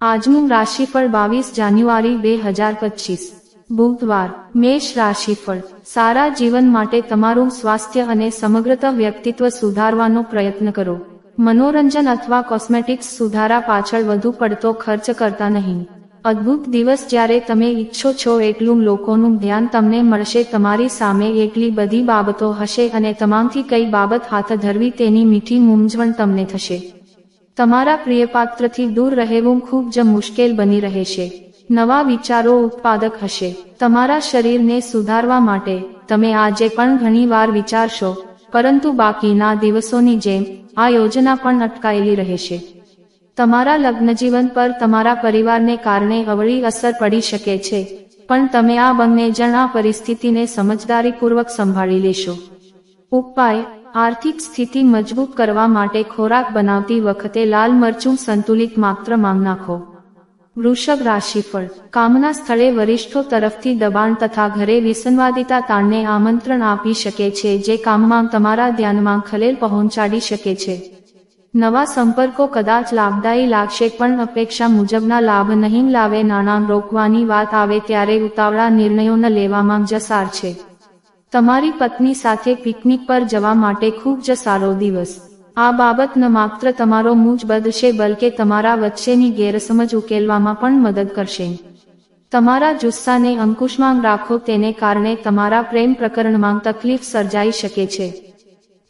આજનું રાશિફળ બાવીસ જાન્યુઆરી બે હજાર પચીસ. બુધવાર, મેષ રાશિફળ. સારા જીવન માટે તમારું સ્વાસ્થ્ય અને સમગ્રતા વ્યક્તિત્વ સુધારવાનો પ્રયત્ન કરો. મનોરંજન અથવા કોસ્મેટિક્સ સુધારા પાછળ વધુ પડતો ખર્ચ કરતા નહીં. અદ્ભુત દિવસ જ્યારે તમે ઈચ્છો છો એટલું લોકોનું ધ્યાન તમને મળશે, તમારી સામે એટલી બધી બાબતો હશે અને તમામથી કઈ બાબત હાથ ધરવી તેની મીઠી મૂંઝવણ તમને થશે. તમારા પ્રિયપાત્રથી દૂર રહેવું ખૂબ જ મુશ્કેલ બની રહેશે. નવા વિચારો ઉત્પાદક હશે. તમારા શરીરને સુધારવા માટે તમે આજે પણ ઘણીવાર વિચારશો, પરંતુ બાકીના દિવસોની જેમ આ યોજના પણ અટકાયેલી રહેશે. તમારા લગ્નજીવન પર તમારા પરિવારને કારણે અવળી અસર પડી શકે છે, પણ તમે આ બંને જણ આ પરિસ્થિતિને સમજદારીપૂર્વક સંભાળી લેશો. ઉપાય આર્થિક સ્થિતિ મજબૂત કરવા માટે ખોરાક બનાવતી વખતે લાલ મરચું સંતુલિત માત્ર માંગ નાખો. વૃષભ રાશિફળ. કામના સ્થળે વરિષ્ઠો તરફથી દબાણ તથા ઘરે વિસંવાદિતા તાણને આમંત્રણ આપી શકે છે, જે કામમાં તમારા ધ્યાનમાં ખલેલ પહોંચાડી શકે છે. નવા સંપર્કો કદાચ લાભદાયી લાગશે, પણ અપેક્ષા મુજબના લાભ નહીં લાવે, નાણાં રોકવાની વાત આવે ત્યારે ઉતાવળા નિર્ણયો ન લેવામાં જસાર છે. તમારી પત્ની સાથે પિકનિક પર જવા માટે ખૂબ જ સારો દિવસ. આ બાબત ન માત્ર તમારો મૂજ બદશે બલકે તમારા વચ્ચેની ગેરસમજ ઉકેલવામાં પણ મદદ કરશે. તમારા જુસ્સાને અંકુશમાં રાખો તેને કારણે તમારા પ્રેમ પ્રકરણમાં તકલીફ સર્જાઈ શકે છે.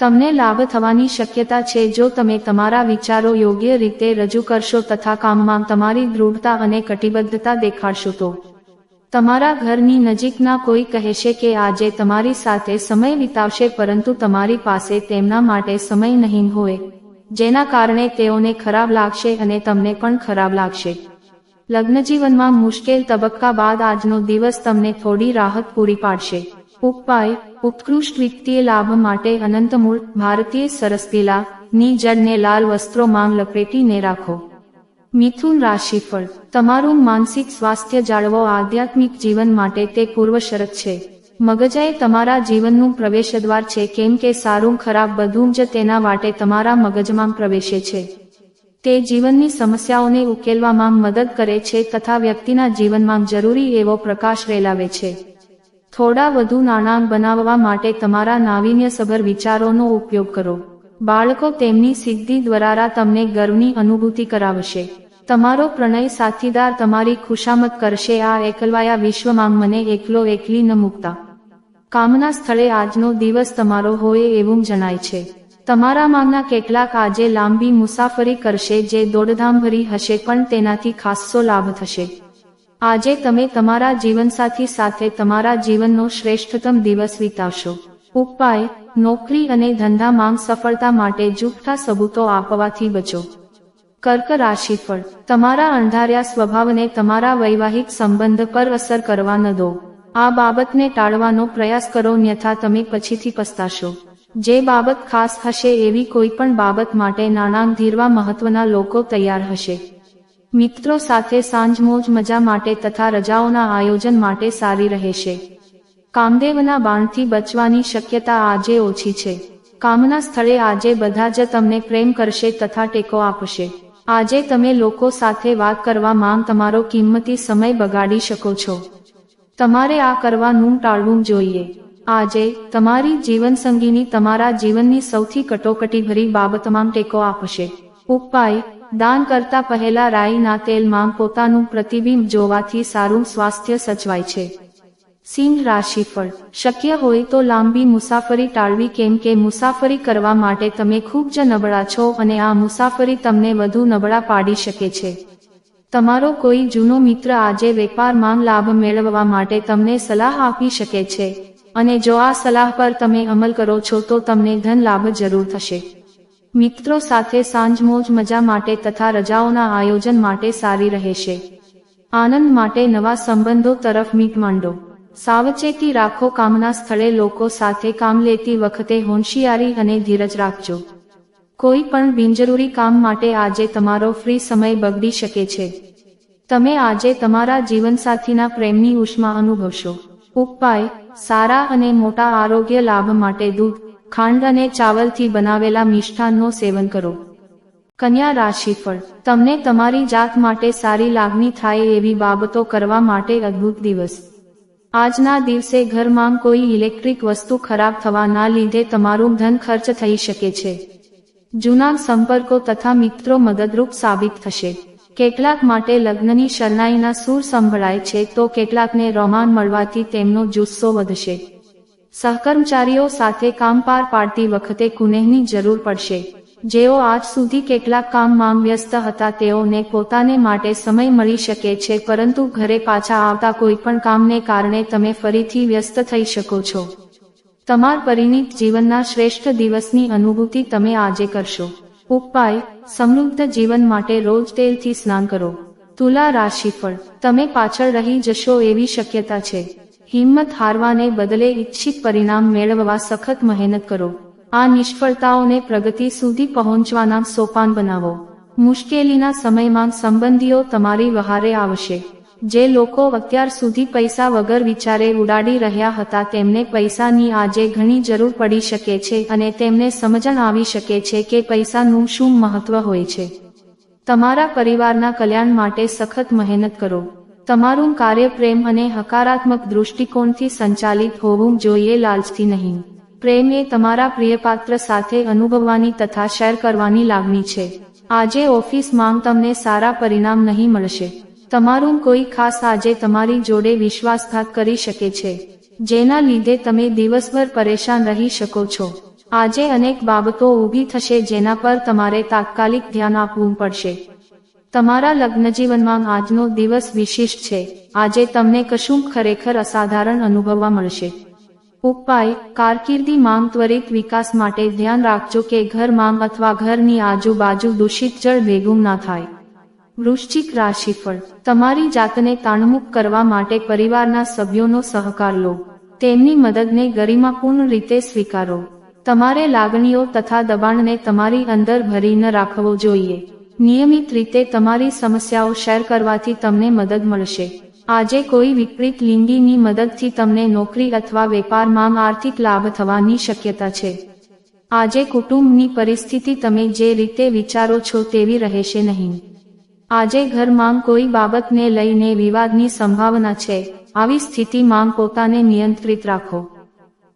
તમને લાભ થવાની શક્યતા છે જો તમે તમારા વિચારો યોગ્ય રીતે રજૂ કરશો તથા કામમાં તમારી દૃઢતા અને કટિબદ્ધતા દેખાડશો તો. તમારા ઘરની નજીકના કોઈ કહેશે કે આજે તમારી સાથે સમય વિતાવશે પરંતુ તમારી પાસે તેમના માટે સમય નહીં હોય, જેના કારણે તેઓને ખરાબ લાગશે અને તમને પણ ખરાબ લાગશે. લગ્નજીવનમાં મુશ્કેલ તબક્કા બાદ આજનો દિવસ તમને થોડી રાહત પૂરી પાડશે. ઉપાય, ઉત્કૃષ્ટ વિત્તીય લાભ માટે અનંતમૂળ, ભારતીય સરસપીલા ની જડને લાલ વસ્ત્રો માંગ લપેટીને રાખો. મિથુન રાશિફળ. તમારું માનસિક સ્વાસ્થ્ય જાળવો આધ્યાત્મિક જીવન માટે તે પૂર્વ શરત છે. મગજએ તમારા જીવનનું પ્રવેશદ્વાર છે. કેમ કે સારું, ખરાબ બધું જ તેના માટે તમારા મગજમાં પ્રવેશે છે. તે જીવનની સમસ્યાઓને ઉકેલવામાં મદદ કરે છે તથા વ્યક્તિના જીવનમાં જરૂરી એવો પ્રકાશ રેલાવે છે. થોડા વધુ નાણાં બનાવવા માટે તમારા નાવીન્યસભર વિચારોનો ઉપયોગ કરો. બાળકો તેમની સિદ્ધિ દ્વારા તમને ગર્વની અનુભૂતિ કરાવશે. તમારો પ્રણય સાથીદાર તમારી ખુશામત કરશે. આ એકલવાયા વિશ્વમાં મને એકલો એકલી ન મૂકતા. કામના સ્થળે આજનો દિવસ તમારો હોય એવું જણાય છે. તમારા માંગના કેટલાક આજે લાંબી મુસાફરી કરશે જે દોડધામભરી હશે પણ તેનાથી ખાસ્સો લાભ થશે. આજે તમે તમારા જીવનસાથી સાથે તમારા જીવનનો શ્રેષ્ઠતમ દિવસ વિતાવશો. ઉપાય, નોકરી અને ધંધામાં સફળતા માટે જૂઠા સબૂતો આપવાથી બચો. કર્ક રાશિફળ. તમારા અંધાર્યા સ્વભાવને તમારા વૈવાહિક સંબંધ પર અસર કરવા ન દો. આ બાબતને ટાળવાનો પ્રયાસ કરો અન્યથા તમે પછીથી પસ્તાશો. જે બાબત ખાસ હશે એવી કોઈ પણ બાબત માટે નાણાં ધીરવા મહત્વના લોકો તૈયાર હશે. મિત્રો સાથે સાંજ મોજ મજા માટે તથા રજાઓના આયોજન માટે સારી રહેશે. કામદેવના બાણથી બચવાની શક્યતા આજે ઓછી છે. કામના સ્થળે આજે બધા જ તમને પ્રેમ કરશે તથા ટેકો આપશે. આજે તમે લોકો સાથે વાત કરવા માંગ તમારો કિંમતી સમય બગાડી શકો છો. તમારે આ કરવાનું ટાળવું જોઈએ. આજે, તમારી જીવનસંગીની તમારા જીવનની સૌથી કટોકટીભરી બાબતમાં ટેકો આપશે. ઉપાય, દાન કરતા પહેલા રાઈના તેલમાં પોતાનું પ્રતિબિંબ જોવાથી સારું સ્વાસ્થ્ય સચવાય છે. સિંહ રાશિફળ શક્ય હોય તો લાંબી મુસાફરી ટાળવી કેમ કે મુસાફરી કરવા માટે તમે ખૂબ જ નબળા છો અને આ મુસાફરી તમને વધુ નબળા પાડી શકે છે. તમારો કોઈ જૂનો મિત્ર આજે વેપારમાં લાભ મેળવવા માટે તમને સલાહ આપી શકે છે. અને જો આ સલાહ પર તમે અમલ કરો છો તો તમને ધન લાભ જરૂર થશે. મિત્રો સાથે સાંજ મોજ મજા માટે તથા રજાઓના આયોજન માટે સારી રહેશે. આનંદ માટે નવા સંબંધો તરફ મીટ માંડો સાવચેતી રાખો કામના સ્થળે લોકો સાથે કામ લેતી વખતે હોંશિયારી અને ધીરજ રાખજો. કોઈ પણ બિનજરૂરી કામ માટે આજે તમારો ફ્રી સમય બગડી શકે છે. તમે આજે તમારા જીવનસાથીના પ્રેમની ઉષ્મા અનુભવશો. ઉપાય, સારા અને મોટા આરોગ્ય લાભ માટે દૂધ, ખાંડ અને ચાવલથી બનાવેલા મિષ્ઠાનનો સેવન કરો. કન્યા રાશિફળ. તમને તમારી જાત માટે સારી લાગણી થાય એવી બાબતો કરવા માટે અદ્ભુત દિવસ. આજના દિવસે ઘરમાં કોઈ ઇલેક્ટ્રિક વસ્તુ ખરાબ થવાના લીધે તમારું ધન ખર્ચ થઈ શકે છે. જૂના સંપર્કો તથા મિત્રો મદદરૂપ સાબિત થશે. કેટલાક માટે લગ્નની શરણાઈના સૂર સંભળાય છે તો કેટલાકને રોમાન મળવાથી તેમનો જુસ્સો વધશે. સહકર્મચારીઓ સાથે કામ પાર પાડતી વખતે કુનેહની જરૂર પડશે. જેઓ આજ સુધી કેટલાક કામમાં વ્યસ્ત હતા, તેઓને પોતાને માટે સમય મળી શકે છે, પરંતુ ઘરે પાછા આવતા કોઈ પણ કામને કારણે તમે ફરીથી વ્યસ્ત થઈ શકો છો. તમાર પરિણીત જીવનના શ્રેષ્ઠ દિવસની અનુભૂતિ તમે આજે કરશો. ઉપાય, સમૃદ્ધ જીવન માટે રોજ તેલથી સ્નાન કરો. તુલા રાશિફળ, તમે પાછળ રહી જશો એવી શક્યતા છે. હિંમત હારવાને બદલે ઈચ્છિત પરિણામ મેળવવા સખત મહેનત કરો. આ નિષ્ફળતાઓને પ્રગતિ સુધી પહોંચવાના સોપાન બનાવો. મુશ્કેલીના સમયમાં સંબંધીઓ તમારી વહારે આવશે. જે લોકો અત્યાર સુધી પૈસા વગર વિચારે ઉડાડી રહ્યા હતા તેમને પૈસાની આજે ઘણી જરૂર પડી શકે છે અને તેમને સમજણ આવી શકે છે કે પૈસાનું શું મહત્વ હોય છે. તમારા પરિવારના કલ્યાણ માટે સખત મહેનત કરો. તમારું કાર્ય પ્રેમ અને હકારાત્મક દૃષ્ટિકોણથી સંચાલિત હોવું જોઈએ લાલચથી નહીં. પ્રેમ એ તમારા પ્રિયપાત્ર સાથે અનુભવવાની તથા શેર કરવાની લાગણી છે. આજે ઓફિસમાં તમને સારા પરિણામ નહીં મળશે. તમારું કોઈ ખાસ આજે તમારી જોડે વિશ્વાસઘાત કરી શકે છે. જેના લીધે તમે દિવસભર પરેશાન રહી શકો છો. આજે અનેક બાબતો ઊભી થશે જેના પર તમારે તાત્કાલિક ધ્યાન આપવું પડશે. તમારા લગ્નજીવનમાં આજનો દિવસ વિશિષ્ટ છે. આજે તમને કશું ખરેખર અસાધારણ અનુભવવા મળશે. ઉપાય, કારકિર્દી માંગ, ત્વરિત વિકાસ માટે ધ્યાન રાખજો કે ઘર માંગ અથવા ઘરની આજુબાજુ દૂષિત જળ ભેગું ના થાય. વૃશ્ચિક રાશિફળ. તમારી જાતને તાણમુક્ત કરવા માટે પરિવારના સભ્યોનો સહકાર લો. તેમની મદદને ગરિમાપૂર્ણ રીતે સ્વીકારો. તમારે લાગણીઓ તથા દબાણને તમારી અંદર ભરી ન રાખવો જોઈએ. નિયમિત રીતે તમારી સમસ્યાઓ શેર કરવાથી તમને મદદ મળશે. આજે કોઈ વિપરીત લિંગીની મદદથી તમને નોકરી અથવા વેપારમાં આર્થિક લાભ થવાની શક્યતા છે. આજે કુટુંબની પરિસ્થિતિ તમે જે રીતે વિચારો છો તેવી રહેશે નહીં. આજે ઘરમાં કોઈ બાબતને લઈને વિવાદની સંભાવના છે. આવી સ્થિતિમાં પોતાને નિયંત્રિત રાખો.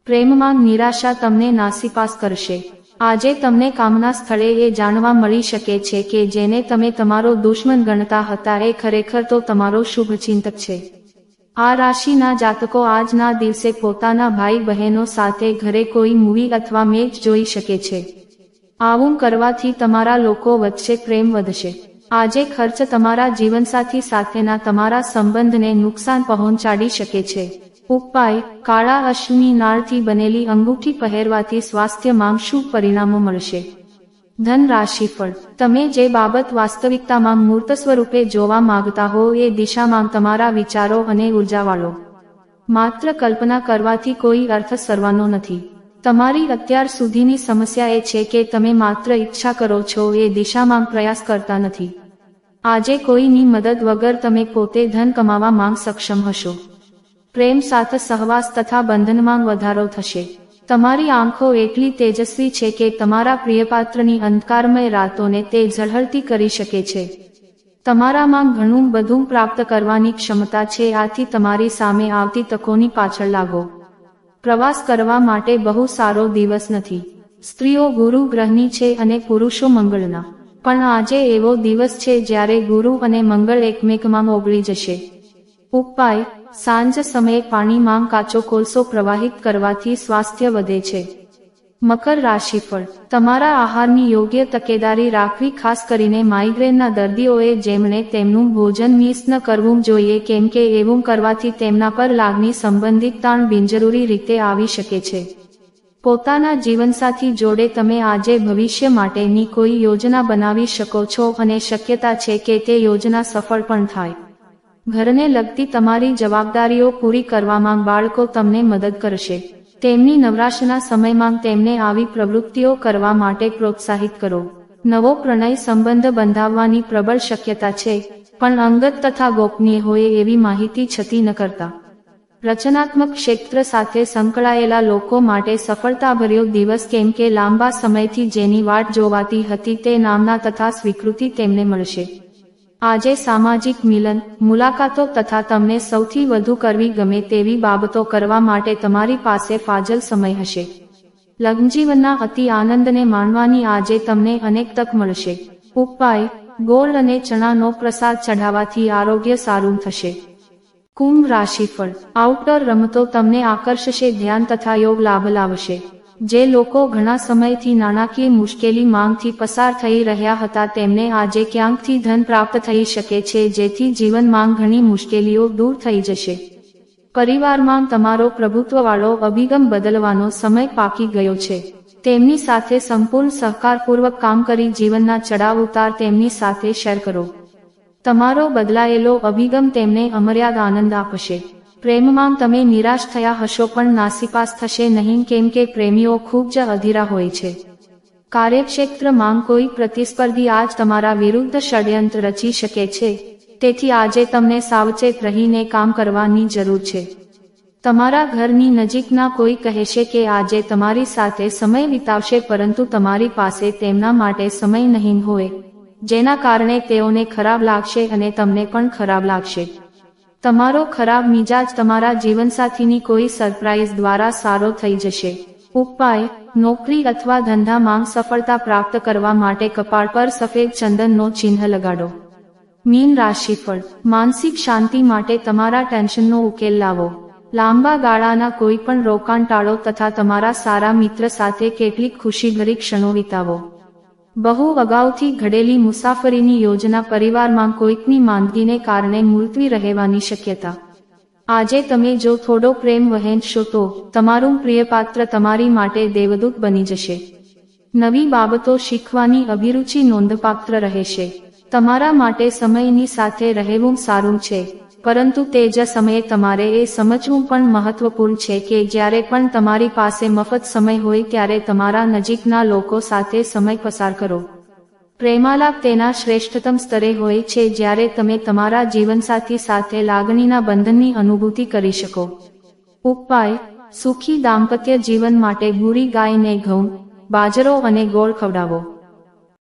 પ્રેમમાં નિરાશા તમને નાસીપાસ કરશે. આજે તમને કામના સ્થળે એ જાણવા મળી શકે છે કે જેને તમે તમારો દુશ્મન ગણતા હતા એ ખરેખર તો તમારો શુભચિંતક છે. આ રાશિના જાતકો આજના દિવસે પોતાના ભાઈ બહેનો સાથે ઘરે કોઈ મૂવી અથવા મેચ જોઈ શકે છે. આવું કરવાથી તમારા લોકો વચ્ચે પ્રેમ વધશે. આજે ખર્ચ તમારા જીવનસાથી સાથેના તમારા સંબંધને નુકસાન પહોંચાડી શકે છે. ઉપાય, કાળા અશ્વની નાળથી બનેલી અંગૂઠી પહેરવાથી સ્વાસ્થ્યમાં શું પરિણામો મળશે? ધન રાશિફળ તમે જે બાબત વાસ્તવિકતામાં મૂર્ત સ્વરૂપે જોવા માંગતા હો એ દિશામાં તમારા વિચારો અને ઉર્જાવાળો. માત્ર કલ્પના કરવાથી કોઈ અર્થ સરવાનો નથી. તમારી અત્યાર સુધીની સમસ્યા એ છે કે તમે માત્ર ઈચ્છા કરો છો એ દિશામાં પ્રયાસ કરતા નથી. આજે કોઈની મદદ વગર તમે પોતે ધન કમાવા માંગ સક્ષમ હશો. પ્રેમ સાથે સહવાસ તથા બંધનમાં વધારો થશે. તમારી આંખો એટલી તેજસ્વી છે કે તમારા પ્રિયપાત્રની અંધકારમય રાતોને તે ઝળહળતી કરી શકે છે. તમારામાં ઘણું બધું પ્રાપ્ત કરવાની ક્ષમતા છે, આથી તમારી સામે આવતી તકોની પાછળ લાગો. પ્રવાસ કરવા માટે બહુ સારો દિવસ નથી. સ્ત્રીઓ ગુરુ ગ્રહની છે અને પુરુષો મંગળના. પણ આજે એવો દિવસ છે જ્યારે ગુરુ અને મંગળ એકમેકમાં ઓગળી જશે. ઉપાય સાંજ સમયે પાણીમાં કાચો કોલસો પ્રવાહિત કરવાથી સ્વાસ્થ્ય વધે છે. મકર રાશિફળ. તમારા આહારની યોગ્ય તકેદારી રાખવી ખાસ કરીને માઇગ્રેનના દર્દીઓએ જેમણે તેમનું ભોજન મિસ ન કરવું જોઈએ કેમ કે એવું કરવાથી તેમના પર લાગણી સંબંધિત તાણ બિનજરૂરી રીતે આવી શકે છે. પોતાના જીવનસાથી જોડે તમે આજે ભવિષ્ય માટેની કોઈ યોજના બનાવી શકો છો અને શક્યતા છે કે તે યોજના સફળ પણ થાય. ઘરને લગતી તમારી જવાબદારીઓ પૂરી કરવામાં બાળકો તમને મદદ કરશે. તેમની નવરાશના સમયમાં તેમને આવી પ્રવૃત્તિઓ કરવા માટે પ્રોત્સાહિત કરો. નવો પ્રણય સંબંધ બંધાવવાની પ્રબળ શક્યતા છે, પણ અંગત તથા ગોપનીય હોય એવી માહિતી છતી ન કરતા. રચનાત્મક ક્ષેત્ર સાથે સંકળાયેલા લોકો માટે સફળતાભર્યો દિવસ કેમ કે લાંબા સમયથી જેની વાટ જોવાતી હતી તે નામના તથા સ્વીકૃતિ તેમને મળશે. આજે સામાજિક મિલન, મુલાકાતો તથા તમને સૌથી વધુ કરવી ગમે તેવી બાબતો કરવા માટે તમારી પાસે ફાજલ સમય હશે. લગ્નજીવનના અતિ આનંદને માણવાની આજે તમને અનેક તક મળશે. ઉપાય, ગોળ અને ચણાનો પ્રસાદ ચઢાવવાથી આરોગ્ય સારું થશે. કુંભ રાશિફળ આઉટડોર રમતો તમને આકર્ષશે, ધ્યાન તથા યોગ લાભ લાવશે. જે લોકો ઘણા સમયથી નાણાકીય મુશ્કેલી માંગથી પસાર થઈ રહ્યા હતા તેમને આજે ક્યાંકથી ધન પ્રાપ્ત થઈ શકે છે જેથી જીવન માંગ ઘણી મુશ્કેલીઓ દૂર થઈ જશે. પરિવારમાં તમારો પ્રભુત્વવાળો અભિગમ બદલવાનો સમય પાકી ગયો છે. તેમની સાથે સંપૂર્ણ સહકારપૂર્વક કામ કરી જીવનના ચડાવ ઉતાર તેમની સાથે શેર કરો. તમારો બદલાયેલો અભિગમ તેમને અમર્યાદ આનંદ આપશે. પ્રેમમાં તમે નિરાશ થયા હશો પણ નાસીપાસ થશે નહીં કેમ કે પ્રેમીઓ ખૂબ જ અધીરા હોય છે. કાર્યક્ષેત્રમાં કોઈ પ્રતિસ્પર્ધી આજ તમારા વિરુદ્ધ ષડયંત્ર રચી શકે છે. તેથી આજે તમને સાવચેત રહીને કામ કરવાની જરૂર છે. તમારા ઘરની નજીકના કોઈ કહેશે કે આજે તમારી સાથે સમય વિતાવશે પરંતુ તમારી પાસે તેમના માટે સમય નહીં હોય, જેના કારણે તેઓને ખરાબ લાગશે અને તમને પણ ખરાબ લાગશે. તમારો ખરાબ મિજાજ તમારા જીવનસાથીની કોઈ સરપ્રાઇઝ દ્વારા સારો થઈ જશે. ઉપાય, નોકરી અથવા ધંધામાં સફળતા પ્રાપ્ત કરવા માટે કપાળ પર સફેદ ચંદનનો ચિહ્ન લગાડો. મીન રાશિફળ, માનસિક શાંતિ માટે તમારા ટેન્શનનો ઉકેલ લાવો. લાંબા ગાળાના કોઈ પણ રોકાણ ટાળો તથા તમારા સારા મિત્ર સાથે કેટલીક ખુશીભરી ક્ષણો વિતાવો. બહુ અગાઉથી ઘડેલી મુસાફરીની યોજના પરિવારમાં કોઈકની માંદગીને કારણે મુલતવી રહેવાની શક્યતા. આજે તમે જો થોડો પ્રેમ વહેંચશો તો તમારું પ્રિયપાત્ર તમારી માટે દેવદૂત બની જશે. નવી બાબતો શીખવાની અભિરુચિ નોંધપાત્ર રહેશે. તમારા માટે સમયની સાથે રહેવું સારું છે. પરંતુ તે જ સમયે તમારે એ સમજવું પણ મહત્વપૂર્ણ છે કે જ્યારે પણ તમારી પાસે મફત સમય હોય ત્યારે તમારા નજીકના લોકો સાથે સમય પસાર કરો. પ્રેમાલાપ તેના શ્રેષ્ઠતમ સ્તરે હોય છે જ્યારે તમે તમારા જીવનસાથી સાથે લાગણીના બંધનની અનુભૂતિ કરી શકો. ઉપાય, સુખી દાંપત્ય જીવન માટે ગુરી ગાયને ઘઉં, બાજરો અને ગોળ ખવડાવો.